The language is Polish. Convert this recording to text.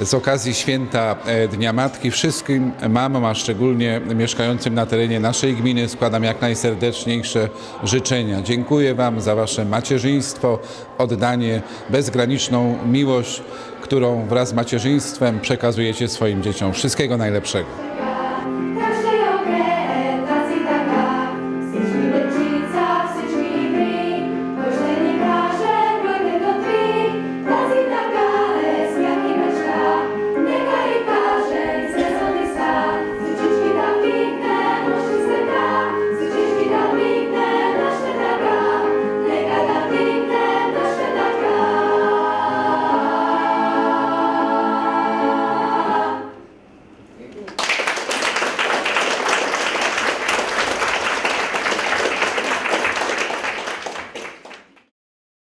z okazji święta e, Dnia Matki wszystkim mamom, a szczególnie mieszkającym na terenie naszej gminy składam jak najserdeczniejsze życzenia. Dziękuję Wam za Wasze macierzyństwo, oddanie, bezgraniczną miłość, którą wraz z macierzyństwem przekazujecie swoim dzieciom. Wszystkiego najlepszego.